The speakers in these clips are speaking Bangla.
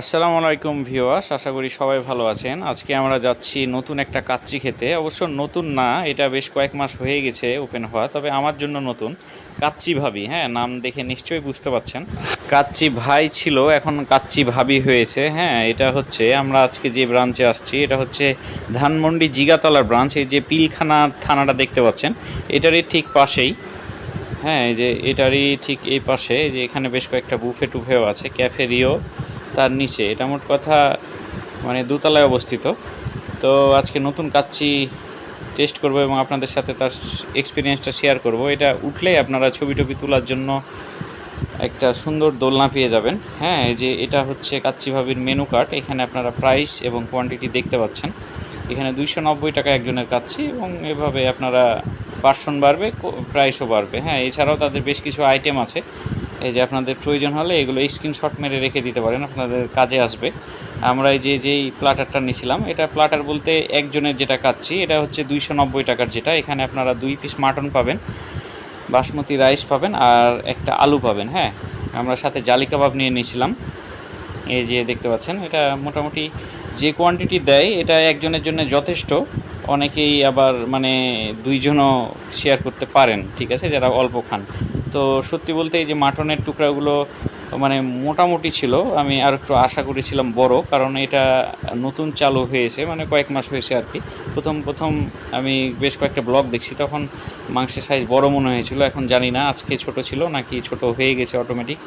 আসসালামু আলাইকুম ভিওয়াস আশা করি সবাই ভালো আছেন। আজকে আমরা যাচ্ছি নতুন একটা কাচ্চি খেতে। অবশ্য নতুন না, এটা বেশ কয়েক মাস হয়ে গেছে ওপেন হওয়া, তবে আমার জন্য নতুন কাচ্চি ভাবি হ্যাঁ নাম দেখে নিশ্চয়ই বুঝতে পাচ্ছেন। কাচ্চি ভাই ছিল, এখন কাচ্চি ভাবি হয়েছে হ্যাঁ এটা হচ্ছে, আমরা আজকে যে ব্রাঞ্চে আসছি, এটা হচ্ছে ধানমন্ডি জিগাতলার ব্রাঞ্চ এই যে পিলখানা থানাটা দেখতে পাচ্ছেন, এটারই ঠিক পাশেই হ্যাঁ এই যে এটারই ঠিক এই পাশে যে এখানে বেশ কয়েকটা বুফে টুফেও আছে ক্যাফে রিও তার নিচে। এটা মোট কথা মানে দোতলায় অবস্থিত। তো আজকে নতুন কাচ্চি টেস্ট করব এবং আপনাদের সাথে তার এক্সপিরিয়েন্সটা শেয়ার করব। এটা উঠলেই আপনারা ছবি টবি তোলার জন্য একটা সুন্দর দোলনা পেয়ে যাবেন। হ্যাঁ যে এটা হচ্ছে কাচ্চি ভাবির মেনু কার্ড এখানে আপনারা প্রাইস এবং কোয়ান্টিটি দেখতে পাচ্ছেন। এখানে দুইশো নব্বই টাকা একজনের কাচ্ছি এবং এভাবে আপনারা পার্সন বাড়বে, প্রাইসও বাড়বে। হ্যাঁ এছাড়াও তাদের বেশ কিছু আইটেম আছে। এই যে আপনাদের প্রয়োজন হলে এগুলো স্ক্রিনশট মেরে রেখে দিতে পারেন, আপনাদের কাজে আসবে। আমরা এই যে, যেই প্লাটারটা নিয়েছিলাম এটা প্লাটার বলতে একজনের যেটা কাচ্ছি এটা হচ্ছে দুইশো নব্বই টাকার যেটা। এখানে আপনারা দুই পিস মাটন পাবেন, বাসমতি রাইস পাবেন আর একটা আলু পাবেন হ্যাঁ? আমরা সাথে জালি কাবাব নিয়ে নিয়েছিলাম এই যে দেখতে পাচ্ছেন, এটা মোটামুটি যে কোয়ান্টিটি দেয়, এটা একজনের জন্য যথেষ্ট। অনেকেই আবার মানে দুইজনও শেয়ার করতে পারেন, ঠিক আছে? যারা অল্প খান। তো সত্যি বলতে এই যে মাটনের টুকরাগুলো মানে মোটামুটি ছিল, আমি আর একটু আশা করেছিলাম বড়, কারণ এটা নতুন চালু হয়েছে মানে কয়েক মাস হয়েছে আর কি। প্রথম প্রথম আমি বেশ কয়েকটা ব্লগ দেখছি, তখন মাংসের সাইজ বড় মনে হয়েছিল, এখন জানি না আজকে ছোট ছিল নাকি ছোট হয়ে গেছে অটোমেটিক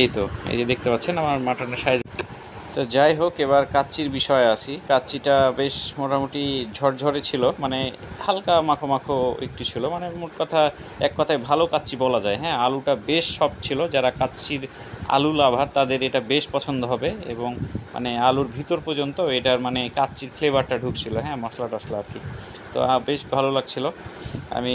এই তো, এই যে দেখতে পাচ্ছেন আমার মাটনের সাইজ তো যাই হোক, এবার কাচ্চির বিষয়ে আসি। কাচ্চিটা বেশ মোটামুটি ঝরঝরে ছিল মানে হালকা মাখো মাখো একটু ছিল মানে মোট কথা এক কথায় ভালো কাচ্চি বলা যায়। হ্যাঁ আলুটা বেশ সব ছিল, যারা কাচ্চির আলু লাভার তাদের এটা বেশ পছন্দ হবে এবং মানে আলুর ভিতর পর্যন্ত এটার মানে কাচ্চির ফ্লেভারটা ঢুকছিল। হ্যাঁ মশলা টশলা আর কি। তো বেশ ভালো লাগছিল। আমি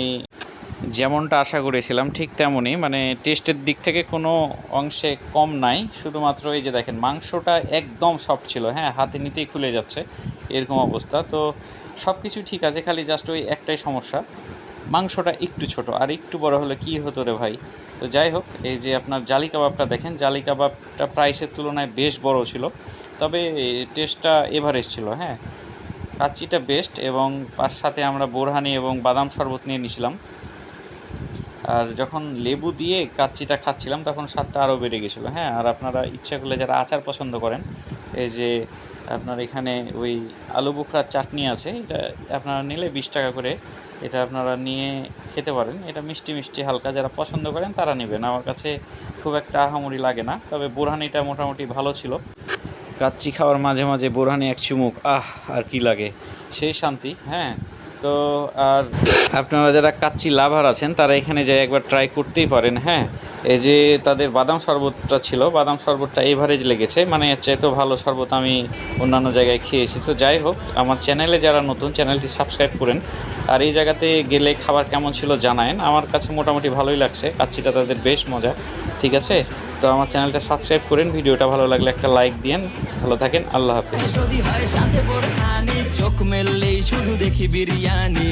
যেমনটা আশা করেছিলাম, ঠিক তেমনই। মানে টেস্টের দিক থেকে কোনো অংশে কম নাই, শুধুমাত্র এই যে দেখেন, মাংসটা একদম সফট ছিল হ্যাঁ হাতে নিতেই খুলে যাচ্ছে, এরকম অবস্থা। তো সব কিছু ঠিক আছে, খালি জাস্ট ওই একটাই সমস্যা, মাংসটা একটু ছোট, আর একটু বড় হলে কি হতো রে ভাই? তো যাই হোক, এই যে আপনার জালি কাবাবটা দেখেন, জালি কাবাবটা প্রাইসের তুলনায় বেশ বড় ছিল, তবে টেস্টটা এভারেজ ছিল হ্যাঁ। কাচ্চিটা বেস্ট এবং তার সাথে আমরা বোরহানি এবং বাদাম শরবত নিয়ে নিয়েছিলাম আর যখন লেবু দিয়ে কাচ্চিটা খাচ্ছিলাম, তখন স্বাদটা আরও বেড়ে গেছিল। হ্যাঁ আর আপনারা ইচ্ছা করলে যারা আচার পছন্দ করেন, এই যে আপনার এখানে ওই আলু বুখরার চাটনি আছে, এটা আপনারা নিলে বিশ টাকা করে এটা আপনারা নিয়ে খেতে পারেন। এটা মিষ্টি মিষ্টি হালকা যারা পছন্দ করেন, তারা নেবেন। আমার কাছে খুব একটা আহামরি লাগে না, তবে বোরহানিটা মোটামুটি ভালো ছিল। কাচ্চি খাওয়ার মাঝে মাঝে বোরহানি এক চুমুক, আহ, আর কি লাগে। সেই শান্তি হ্যাঁ। তো আর আপনারা যারা কাচ্চি লাভার আছেন, তারা এখানে যাই একবার ট্রাই করতেই পারেন হ্যাঁ? এই যে তাদের বাদাম শরবতটা ছিল, বাদাম শরবতটা এভারেজ লেগেছে মানে এর চাইতেও ভালো শরবত আমি অন্যান্য জায়গায় খেয়েছি। তো যাই হোক, আমার চ্যানেলে যারা নতুন চ্যানেলটি সাবস্ক্রাইব করেন। আর এই জায়গাতে গেলে খাবার কেমন ছিল জানায়েন। আমার কাছে মোটামুটি ভালোই লাগছে, কাচ্চিটা তাদের বেশ মজা, ঠিক আছে? তো আমার চ্যানেলটা সাবস্ক্রাইব করেন, ভিডিওটা ভালো লাগলে একটা লাইক দিয়েন। ভালো থাকেন, আল্লাহ হাফেজ। চোখ মেললেই শুধু দেখি বিরিয়ানি।